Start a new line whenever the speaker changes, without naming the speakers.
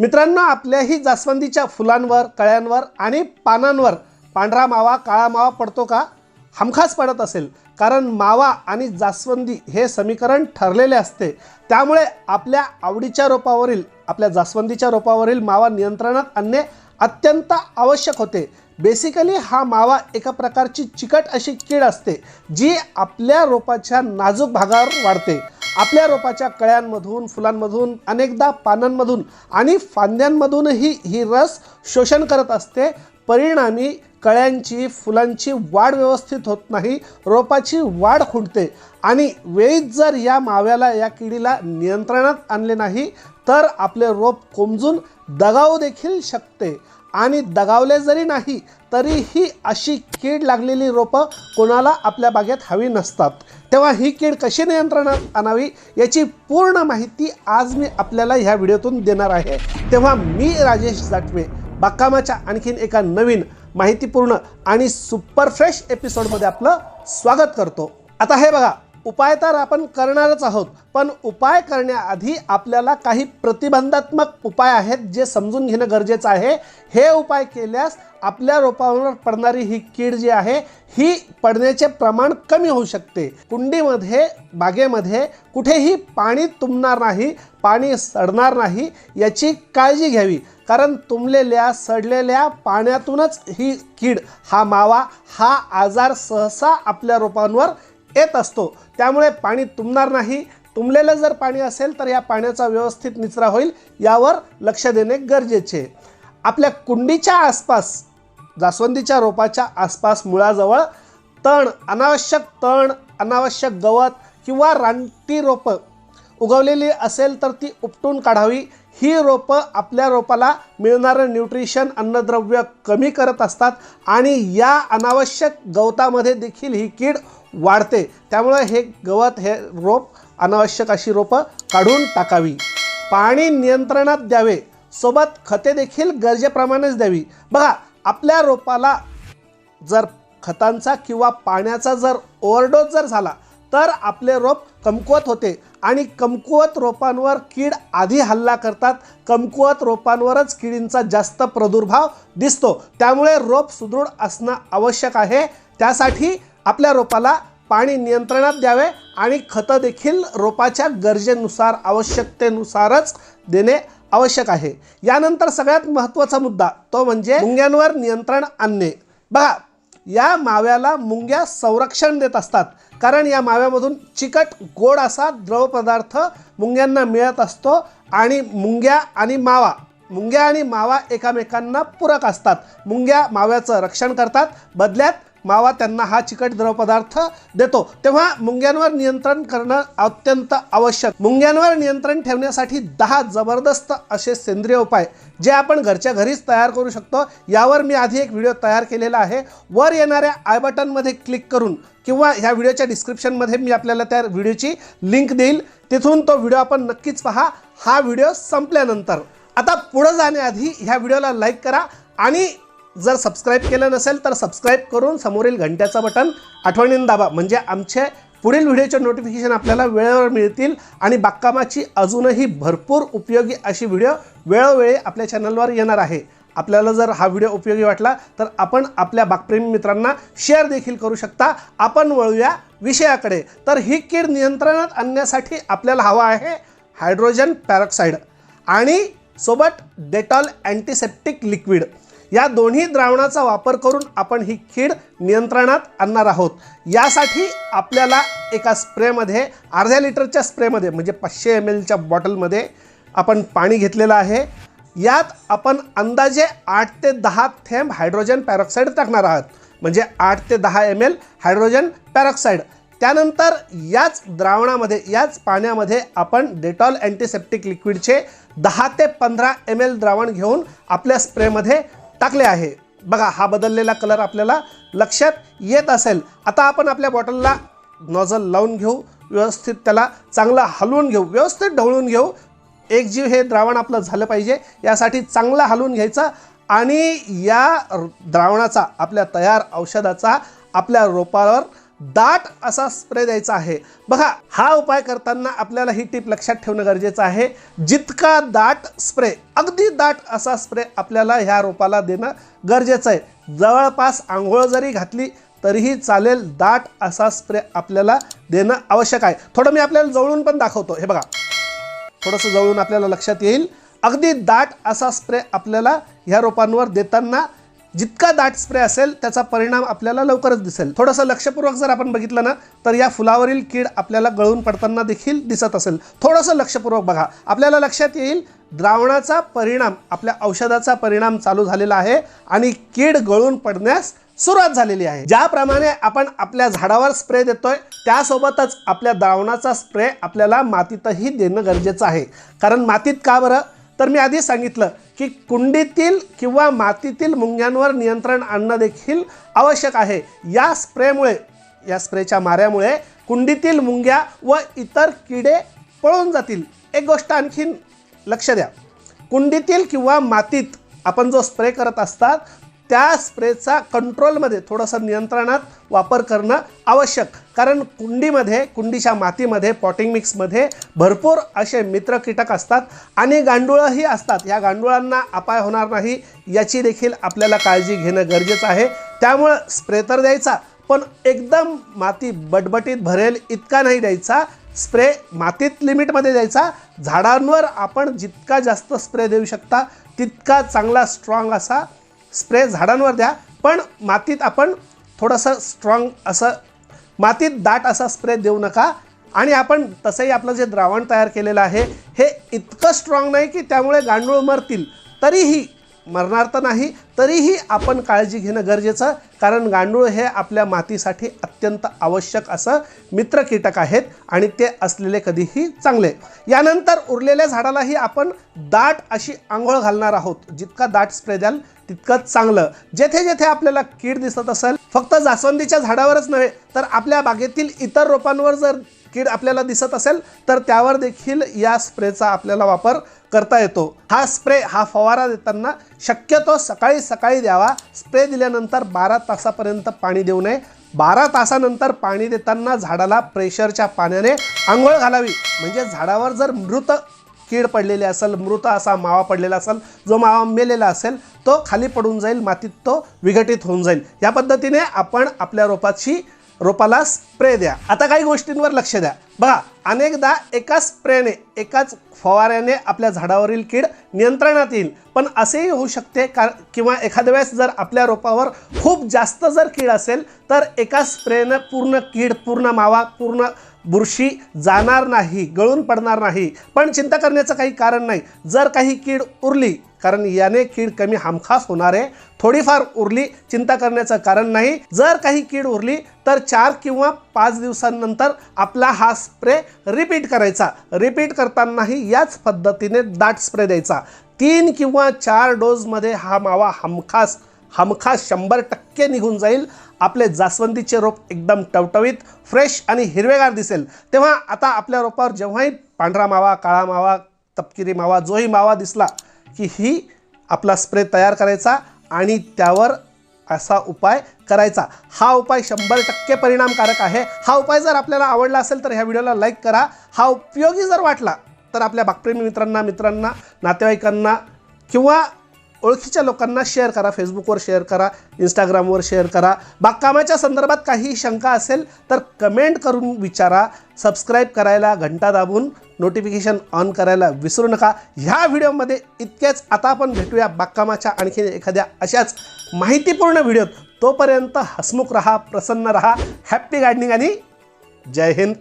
मित्रांनो आपल्याही जास्वंदीच्या फुलांवर कळ्यांवर आणि पानांवर पांढरा मावा काळा मावा पडतो का? हमखास पडत असेल. कारण मावा आणि जास्वंदी हे समीकरण ठरलेले असते. त्यामुळे आपल्या आवडीच्या रोपावरील आपल्या जास्वंदीच्या रोपावरील मावा नियंत्रणात आणणे अत्यंत आवश्यक होते. बेसिकली हा मावा एका प्रकारची चिकट अशी कीड असते जी आपल्या रोपाच्या नाजूक भागावर वाढते. आपल्या रोपाच्या कळ्यांमधून फुलांमधून अनेकदा पानांमधून आणि फांद्यांमधूनही ही रस शोषण करत असते. परिणामी कळ्यांची फुलांची वाढ व्यवस्थित होत नाही रोपाची वाढ खुंटते आणि वेळीच जर या माव्याला या किडीला नियंत्रणात आणले नाही तर आपले रोप कोमजून दगावू देखील शकते आणि दगावले जरी नाही तरीही अशी कीड लागलेली रोपं कोणाला आपल्या बागेत हवी नसतात. तेव्हा ही कीड कशी नियंत्रणात आणावी याची पूर्ण माहिती आज मी आपल्याला ह्या व्हिडिओतून देणार आहे. तेव्हा मी राजेश जाटवे बागकामाच्या आणखीन एका नवीन माहितीपूर्ण आणि सुपर फ्रेश एपिसोडमध्ये आपलं स्वागत करतो. आता हे बघा उपाय तर आपण करणारच आहोत पण उपाय करण्याआधी आपल्याला काही प्रतिबंधात्मक उपाय आहेत जे समजून घेणं गरजेचं आहे. हे उपाय केल्यास आपल्या रोपावर पडणारी ही कीड जी आहे ही पडण्याचे प्रमाण कमी होऊ शकते. कुंडीमध्ये बागेमध्ये कुठेही पाणी तुंबणार नाही पाणी सडणार नाही याची काळजी घ्यावी. कारण तुंबलेल्या सडलेल्या पाण्यातूनच ही कीड हा मावा हा आजार सहसा आपल्या रोपांवर येत असतो. त्यामुळे पाणी तुंबणार नाही. तुंबलेलं जर पाणी असेल तर या पाण्याचा व्यवस्थित निचरा होईल यावर लक्ष देणे गरजेचे. आपल्या कुंडीच्या आसपास जास्वंदीच्या रोपाच्या आसपास मुळाजवळ तण अनावश्यक तण अनावश्यक गवत किंवा रानटी रोपं उगवलेली असेल तर ती उपटून काढावी. ही रोपं आपल्या रोपाला मिळणारं न्यूट्रिशन अन्नद्रव्य कमी करत असतात आणि या अनावश्यक गवतामध्ये देखील ही कीड वाढते. त्यामुळे हे गवत हे रोप अनावश्यक अशी रोपं काढून टाकावी. पाणी नियंत्रणात द्यावे. सोबत खते देखील गरजेप्रमाणेच द्यावी. बघा आपल्या रोपाला जर खतांचा किंवा पाण्याचा जर ओव्हरडोस जर झाला तर आपले रोप कमकुवत होते आणि कमकुवत रोपांवर कीड आधी हल्ला करतात. कमकुवत रोपांवरच किडींचा जास्त प्रादुर्भाव दिसतो. त्यामुळे रोप सुदृढ असणं आवश्यक आहे. त्यासाठी आपल्या रोपाला पाणी नियंत्रणात द्यावे आणि खतं देखील रोपाच्या गरजेनुसार आवश्यकतेनुसारच देणे आवश्यक आहे. यानंतर सगळ्यात महत्त्वाचा मुद्दा तो म्हणजे मुंग्यांवर नियंत्रण आणणे. बघा या माव्याला मुंग्या संरक्षण देत असतात. कारण या माव्यामधून चिकट गोड असा द्रव पदार्थ मुंग्यांना मिळत असतो आणि मुंग्या आणि मावा मुंग्या आणि मावा एकामेकांना पूरक असतात. मुंग्या माव्याचं रक्षण करतात. बदल्यात मावा त्यांना हा चिकट द्रवपदार्थ देतो. तेव्हा मुंग्यांवर नियंत्रण करणं अत्यंत आवश्यक. मुंग्यांवर नियंत्रण ठेवण्यासाठी दहा जबरदस्त असे सेंद्रिय उपाय जे आपण घरच्या घरीच तयार करू शकतो. यावर मी आधी एक व्हिडिओ तयार केलेला आहे. वर येणाऱ्या आय बटनमध्ये क्लिक करून किंवा ह्या व्हिडिओच्या डिस्क्रिप्शनमध्ये मी आपल्याला त्या व्हिडिओची लिंक देईल. तिथून तो व्हिडिओ आपण नक्कीच पहा. हा व्हिडिओ संपल्यानंतर. आता पुढं जाण्याआधी ह्या व्हिडिओला लाईक करा आणि जर सबस्क्राईब केलं नसेल तर सबस्क्राईब करून समोरील घंट्याचं बटन आठवणीनं दाबा. म्हणजे आमचे पुढील व्हिडिओचे नोटिफिकेशन आपल्याला वेळेवर मिळतील आणि बागकामाची अजूनही भरपूर उपयोगी अशी व्हिडिओ वेळोवेळी आपल्या चॅनलवर येणार आहे. आपल्याला जर हा व्हिडिओ उपयोगी वाटला तर आपण आपल्या बागप्रेमी मित्रांना शेअर देखील करू शकता. आपण वळूया विषयाकडे. तर ही कीड नियंत्रणात आणण्यासाठी आपल्याला हवा आहे हायड्रोजन पॅरॉक्साईड आणि सोबत डेटॉल अँटीसेप्टिक लिक्विड या दोन्ही द्रावणाचा वापर करून आपण ही कीड नियंत्रणात आणणार आहोत. यासाठी आपल्याला एका स्प्रेमध्ये अर्ध्या लिटरच्या स्प्रेमध्ये म्हणजे पाचशे एम एलच्या बॉटलमध्ये आपण पाणी घेतलेलं आहे. यात आपण अंदाजे आठ ते दहा थेंब हायड्रोजन पॅरॉक्साईड टाकणार आहात. म्हणजे आठ ते दहा एम एल हायड्रोजन पॅरॉक्साईड. त्यानंतर याच द्रावणामध्ये याच पाण्यामध्ये आपण डेटॉल अँटीसेप्टिक लिक्विडचे दहा ते पंधरा एम एल द्रावण घेऊन आपल्या स्प्रेमध्ये टाकले आहे. बघा हा बदललेला कलर आपल्याला लक्षात येत असेल. आता आपण आपल्या बॉटलला नॉझल लावून घेऊ व्यवस्थित त्याला चांगला हलवून घेऊ व्यवस्थित ढवळून घेऊ. एक जीव हे द्रावण आपलं झालं पाहिजे यासाठी चांगला हलवून घ्यायचं आणि या द्रावणाचा आपल्या तयार औषधाचा आपल्या रोपावर दाट असा स्प्रे द्यायचा आहे. बघा हा उपाय करताना आपल्याला ही टीप लक्षात ठेवणं गरजेचं आहे. जितका दाट स्प्रे अगदी दाट असा स्प्रे आपल्याला ह्या रोपाला देणं गरजेचं आहे. जवळपास आंघोळ जरी घातली तरीही चालेल दाट असा स्प्रे आपल्याला देणं आवश्यक आहे. थोडं मी आपल्याला जवळून पण दाखवतो. हे बघा. थोडंसं जवळून आपल्याला लक्षात येईल. अगदी दाट असा स्प्रे आपल्याला ह्या रोपांवर देताना जितका दाट स्प्रे असेल त्याचा परिणाम आपल्याला लवकरच दिसेल. थोडंसं लक्षपूर्वक जर आपण बघितलं ना तर या फुलावरील कीड आपल्याला गळून पडताना देखील दिसत असेल. थोडंसं लक्षपूर्वक बघा. आपल्याला लक्षात येईल द्रावणाचा परिणाम आपल्या औषधाचा परिणाम चालू झालेला आहे आणि कीड गळून पडण्यास सुरुवात झालेली आहे. ज्याप्रमाणे आपण आपल्या झाडावर स्प्रे देतोय त्यासोबतच आपल्या द्रावणाचा स्प्रे आपल्याला मातीतही देणं गरजेचं आहे. कारण मातीत का बरं? तर मी आधी सांगितलं की कुंडीतील किंवा मातीतील मुंग्यांवर नियंत्रण आणणं देखील आवश्यक आहे. या स्प्रेमुळे या स्प्रेच्या माऱ्यामुळे कुंडीतील मुंग्या व इतर किडे पळून जातील. एक गोष्ट आणखीन लक्ष द्या. कुंडीतील किंवा मातीत आपण जो स्प्रे करत असतात त्या स्प्रेचा कंट्रोलमध्ये थोडंसं नियंत्रणात वापर करणं आवश्यक. कारण कुंडीमध्ये कुंडीच्या मातीमध्ये पॉटिंग मिक्समध्ये भरपूर असे मित्र कीटक असतात आणि गांडुळंही असतात. या गांडुळांना अपाय होणार नाही याची देखील आपल्याला काळजी घेणं गरजेचं आहे. त्यामुळं स्प्रे तर द्यायचा पण एकदम माती बटबटीत भरेल इतका नाही द्यायचा. स्प्रे मातीत लिमिटमध्ये द्यायचा. झाडांवर आपण जितका जास्त स्प्रे देऊ शकता तितका चांगला स्ट्रॉंग असा स्प्रे झाडांवर द्या पण मातीत आपण थोडंसं स्ट्रॉंग असं मातीत दाट असा स्प्रे देऊ नका. आणि आपण तसंही आपलं जे द्रावण तयार केलेलं आहे हे इतकं स्ट्रॉंग नाही की त्यामुळे गांडूळ मरतील. तरीही मरणार तर नाही तरीही आपण काळजी घेणं गरजेचं कारण गांडूळ हे आपल्या मातीसाठी अत्यंत आवश्यक असं मित्र कीटक आहेत आणि ते असलेले कधीही चांगले. यानंतर उरलेल्या झाडालाही आपण दाट अशी आंघोळ घालणार आहोत. जितका दाट स्प्रे द्याल तितकं चांगलं. जेथे जेथे आपल्याला कीड दिसत असेल फक्त जास्वंदीच्या झाडावरच नव्हे तर आपल्या बागेतील इतर रोपांवर जर कीड आपल्याला दिसत असेल तर त्यावर देखील या स्प्रेचा आपल्याला वापर करता येतो. हा स्प्रे हा फवारा देताना शक्यतो सकाळी सकाळी द्यावा. स्प्रे दिल्यानंतर बारा तासापर्यंत पाणी देऊ नये. बारा तासानंतर पाणी देताना झाडाला प्रेशरच्या पाण्याने आंघोळ घालावी. म्हणजे झाडावर जर मृत कीड पडलेली असेल मृत असा मावा पडलेला असेल जो मावा मेलेला असेल तो खाली पडून जाईल मातीत तो विघटित होऊन जाईल. या पद्धतीने आपण आपल्या रोपाची रोपाला स्प्रे द्या. आता काही गोष्टींवर लक्ष द्या. बघा अनेकदा एका स्प्रेने एकाच फवाऱ्याने आपल्या झाडावरील कीड नियंत्रणात येईल. पण असेही होऊ शकते का किंवा एखाद्या वेळेस जर आपल्या रोपावर खूप जास्त जर कीड असेल तर एका स्प्रेनं पूर्ण कीड पूर्ण मावा पूर्ण बुरशी जाणार नाही गळून पडणार नाही. पण चिंता करण्याचं काही कारण नाही. जर काही कीड उरली कारण याने कीड कमी हमखास होणार आहे. थोडीफार उरली चिंता करण्याचं कारण नाही. जर काही कीड उरली तर चार किंवा पाच दिवसांनंतर आपला हा स्प्रे रिपीट करायचा. रिपीट करतानाही याच पद्धतीने दाट स्प्रे द्यायचा. तीन किंवा चार डोजमध्ये हा मावा हमखास हमखास शंभर टक्के निघून जाईल. आपले जास्वंदीचे रोप एकदम टवटवीत फ्रेश आणि हिरवेगार दिसेल. तेव्हा आता आपल्या रोपावर जेव्हाही पांढरा मावा काळा मावा तपकिरी मावा जोही मावा दिसला की ही आपला स्प्रे तयार करायचा आणि त्यावर असा उपाय करायचा. हा उपाय शंभर टक्के परिणामकारक आहे. हा उपाय जर आपल्याला आवडला असेल तर ह्या व्हिडिओला लाईक करा. हा उपयोगी जर वाटला तर आपल्या बागप्रेमी मित्रांना मित्रांना नातेवाईकांना किंवा ओळखीच्या लोकांना शेअर करा फेसबुकवर शेअर करा इंस्टाग्रामवर शेअर करा. बागकामाच्या संदर्भात काही शंका असेल तर कमेंट करून विचारा. सबस्क्राईब करायला घंटा दाबून नोटिफिकेशन ऑन करायला विसरू नका. ह्या व्हिडिओमध्ये इतकेच. आता आपण भेटूया बागकामाच्या आणखी एखाद्या अशाच माहितीपूर्ण व्हिडिओत. तोपर्यंत हसमुख रहा प्रसन्न रहा. हॅप्पी गार्डनिंग आणि जय हिंद.